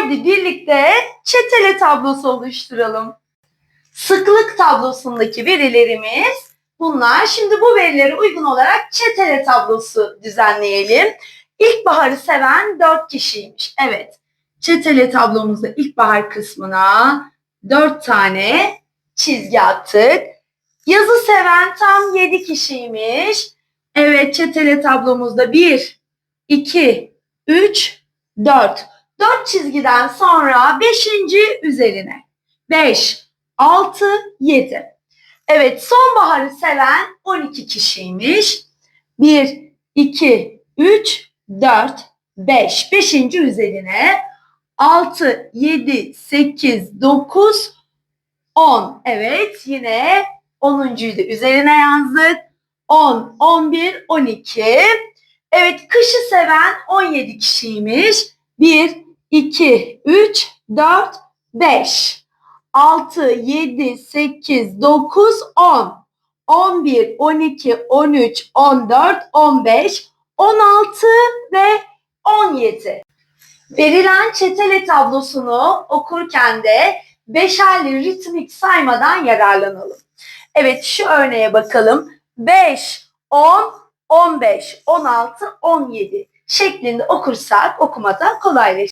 Haydi birlikte çetele tablosu oluşturalım. Sıklık tablosundaki verilerimiz bunlar. Şimdi bu verilere uygun olarak çetele tablosu düzenleyelim. İlkbaharı seven 4 kişiymiş. Evet. Çetele tablomuzda ilkbahar kısmına 4 tane çizgi attık. Yazı seven tam 7 kişiymiş. Evet çetele tablomuzda 1, 2, 3, 4. 4 çizgiden sonra 5. üzerine. 5, 6, 7. Evet sonbaharı seven 12 kişiymiş. 1, 2, 3, 4, 5. 5. üzerine 6, 7, 8, 9, 10. Evet yine 10.yu da üzerine yazdık. 10, 11, 12. Evet kışı seven 17 kişiymiş. 1, 2, 3, 4, 5, 6, 7, 8, 9, 10, 11, 12, 13, 14, 15, 16 ve 17. Verilen çetele tablosunu okurken de beşerli ritmik saymadan yararlanalım. Evet şu örneğe bakalım. 5, 10, 15, 16, 17 şeklinde okursak okumada kolaylaşır.